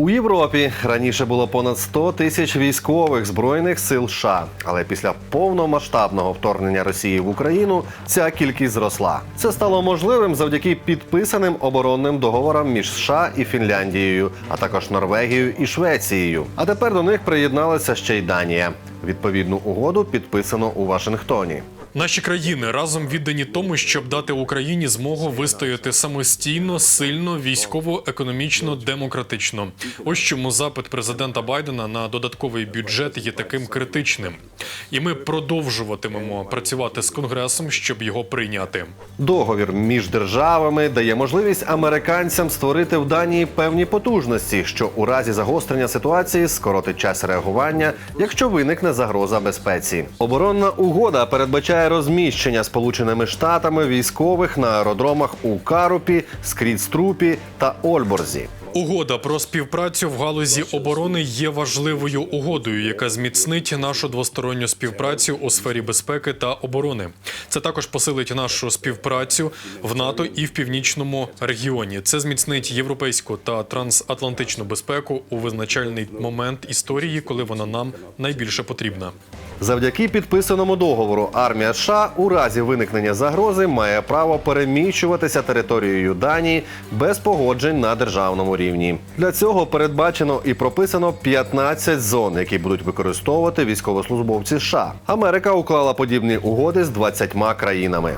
У Європі раніше було понад 100 тисяч військових збройних сил США, але після повномасштабного вторгнення Росії в Україну ця кількість зросла. Це стало можливим завдяки підписаним оборонним договорам між США і Фінляндією, а також Норвегією і Швецією. А тепер до них приєдналася ще й Данія. Відповідну угоду підписано у Вашингтоні. Наші країни разом віддані тому, щоб дати Україні змогу вистояти самостійно, сильно, військово, економічно, демократично. Ось чому запит президента Байдена на додатковий бюджет є таким критичним. І ми продовжуватимемо працювати з конгресом, щоб його прийняти. Договір між державами дає можливість американцям створити в Данії певні потужності, що у разі загострення ситуації скоротить час реагування, якщо виникне загроза безпеці. Оборонна угода передбачає розміщення Сполученими Штатами військових на аеродромах у Карупі, Скрідструпі та Ольборзі. Угода про співпрацю в галузі оборони є важливою угодою, яка зміцнить нашу двосторонню співпрацю у сфері безпеки та оборони. Це також посилить нашу співпрацю в НАТО і в північному регіоні. Це зміцнить європейську та трансатлантичну безпеку у визначальний момент історії, коли вона нам найбільше потрібна. Завдяки підписаному договору армія США у разі виникнення загрози має право переміщуватися територією Данії без погоджень на державному рівні. Для цього передбачено і прописано 15 зон, які будуть використовувати військовослужбовці США. Америка уклала подібні угоди з 20 країнами.